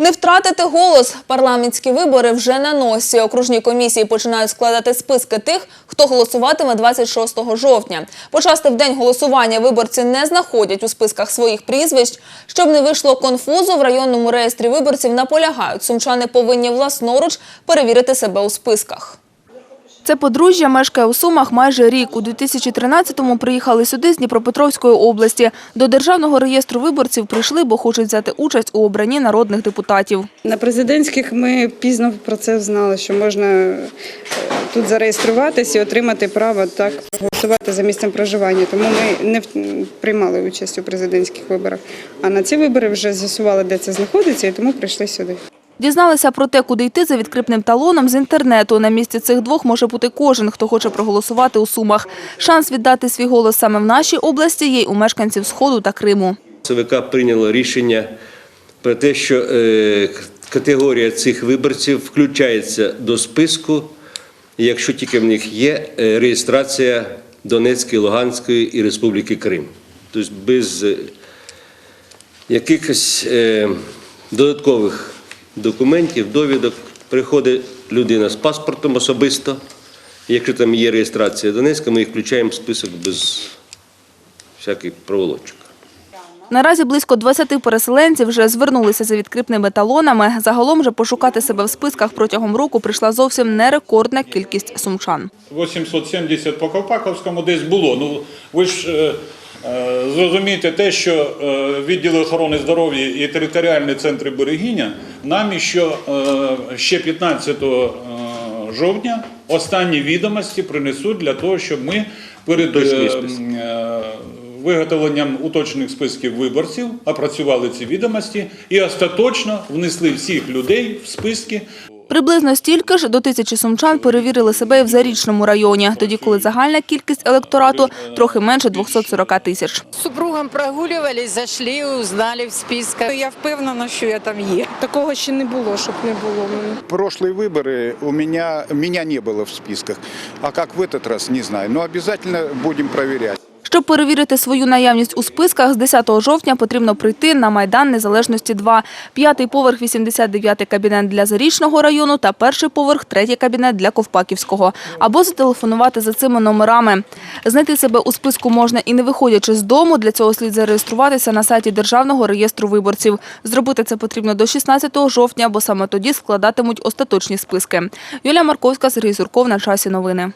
Не втратити голос. Парламентські вибори вже на носі. Окружні комісії починають складати списки тих, хто голосуватиме 26 жовтня. Почасти в день голосування виборці не знаходять у списках своїх прізвищ. Щоб не вийшло конфузу, в районному реєстрі виборців наполягають. Сумчани повинні власноруч перевірити себе у списках. Це подружжя мешкає у Сумах майже рік. У 2013-му приїхали сюди з Дніпропетровської області. До Державного реєстру виборців прийшли, бо хочуть взяти участь у обранні народних депутатів. На президентських ми пізно про це знали, що можна е, тут зареєструватися і отримати право так голосувати за місцем проживання. Тому ми не приймали участь у президентських виборах. А на ці вибори вже з'ясували, де це знаходиться, і тому прийшли сюди. Дізналися про те, куди йти за відкрипним талоном з інтернету. На місці цих двох може бути кожен, хто хоче проголосувати у Сумах. Шанс віддати свій голос саме в нашій області є й у мешканців Сходу та Криму. ЦВК прийняло рішення про те, що е, категорія цих виборців включається до списку, якщо тільки в них є е, реєстрація Донецької, Луганської і Республіки Крим. Тобто без якихось е, додаткових документів, довідок приходить людина з паспортом особисто. Якщо там є реєстрація Донецька, ми їх включаємо в список без всяких проволочок. Наразі близько 20 переселенців вже звернулися за відкрипними талонами. Загалом же пошукати себе в списках протягом року прийшла зовсім не рекордна кількість сумчан. 870 по Ковпаковському десь було. Ну ви ж е, е, те, що е, відділи охорони здоров'я і територіальні центри берегіння нам що е, ще 15 е, жовтня останні відомості принесуть для того, щоб ми перед виготовленням уточних списків виборців опрацювали ці відомості і остаточно внесли всіх людей в списки. Приблизно стільки ж до тисячі сумчан перевірили себе і в Зарічному районі, тоді коли загальна кількість електорату трохи менше 240 тисяч. С супругом прогуливались, зашли, узнали в списках. Я впевнена, що я там є. Такого ще не було, щоб не було в мене. Прошлые выборы у меня, меня не было в списках. А как в этот раз, не знаю. Но обязательно будем проверять. Щоб перевірити свою наявність у списках, з 10 жовтня потрібно прийти на Майдан Незалежності 2, п'ятий поверх 89-й кабінет для Зарічного району та перший поверх третій кабінет для Ковпаківського. Або зателефонувати за цими номерами. Знайти себе у списку можна і не виходячи з дому. Для цього слід зареєструватися на сайті Державного реєстру виборців. Зробити це потрібно до 16 жовтня, бо саме тоді складатимуть остаточні списки. Юлія Марковська, Сергій Сурков. На часі новини.